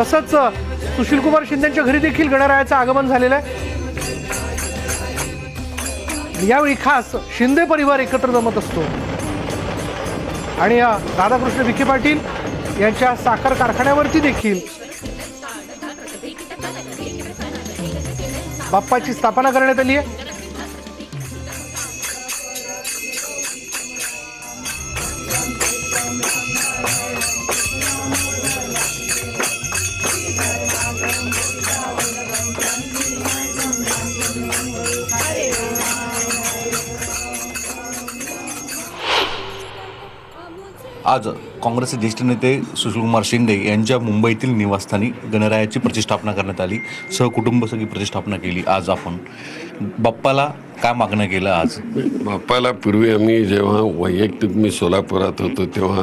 तसंच सुशीलकुमार शिंदेच्या घरी देखील गणरायाचं आगमन झालेलं आहे. यावेळी खास शिंदे परिवार एकत्र जमत असतो. आणि राधाकृष्ण विखे पाटील यांच्या साखर कारखान्यावरती देखील. बाप्पाची स्थापना करण्यात आली आहे. आज काँग्रेसचे ज्येष्ठ नेते सुशीलकुमार शिंदे यांच्या मुंबईतील निवासस्थानी गणरायाची प्रतिष्ठापना करण्यात आली. सहकुटुंब सगळी प्रतिष्ठापना केली. आज आपण बाप्पाला काय मागणं केलं आज? बाप्पाला पूर्वी आम्ही जेव्हा वैयक्तिक मी सोलापुरात होतो तेव्हा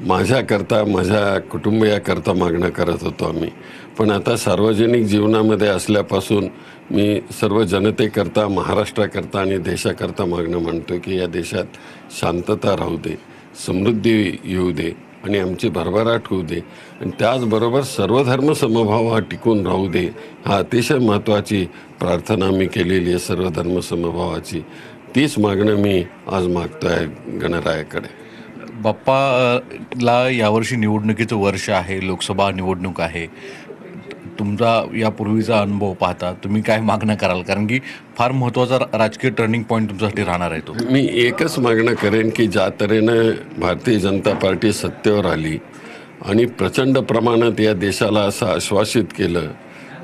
माझ्याकरता माझ्या कुटुंबियाकरता मागणं करत होतो आम्ही. पण आता सार्वजनिक जीवनामध्ये असल्यापासून मी सर्व जनतेकरता महाराष्ट्राकरता आणि देशाकरता मागणं म्हणतो की या देशात शांतता राहू दे समृद्धी येऊ दे आणि आमची भरभराट होऊ दे. आणि त्याचबरोबर सर्वधर्म समभाव हा टिकून राहू दे हा अतिशय महत्त्वाची प्रार्थना मी केलेली आहे सर्व धर्म समभावाची. तीच मागणं मी आज मागतो आहे गणरायाकडे. बाप्पाला यावर्षी निवडणुकीचं वर्ष आहे लोकसभा निवडणूक आहे. तुमचा यापूर्वीचा अनुभव पाहता तुम्ही काय मागणं कराल? कारण की फार महत्त्वाचा राजकीय टर्निंग पॉईंट तुमच्यासाठी राहणार आहे तो. मी एकच मागणं करेन की ज्या तऱ्हेनं भारतीय जनता पार्टी सत्तेवर आली आणि प्रचंड प्रमाणात या देशाला असं आश्वासित केलं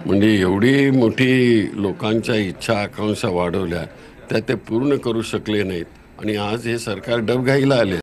म्हणजे एवढी मोठी लोकांच्या इच्छा आकांक्षा वाढवल्या त्या ते पूर्ण करू शकले नाहीत. आणि आज हे सरकार डबघाईला आले.